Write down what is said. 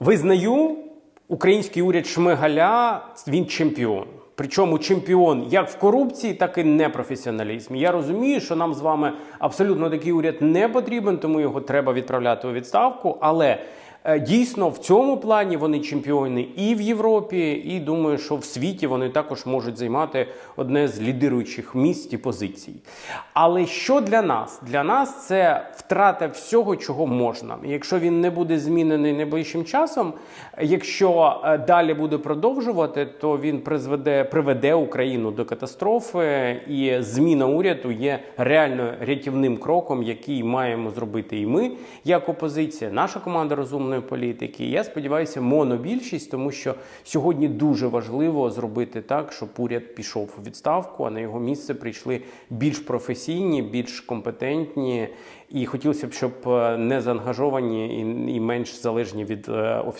Визнаю, український уряд Шмигаля він чемпіон. Причому чемпіон як в корупції, так і непрофесіоналізмі. Я розумію, що нам з вами абсолютно такий уряд не потрібен, тому його треба відправляти у відставку. Але дійсно в цьому плані вони чемпіони і в Європі, і думаю, що в світі вони також можуть займати одне з лідируючих місць і позицій. Але що для нас? Для нас це втрата всього, чого можна. Якщо він не буде змінений найближчим часом, якщо е, далі буде продовжувати, то він призведе приведе Україну до катастрофи, і зміна уряду є реально рятівним кроком, який маємо зробити і ми, як опозиція, наша команда розумної політики. Я сподіваюся, монобільшість, тому що сьогодні дуже важливо зробити так, щоб уряд пішов у відставку, а на його місце прийшли більш професійні, більш компетентні. І хотілося б, щоб е, не заангажовані і менш залежні від е, офіцерів.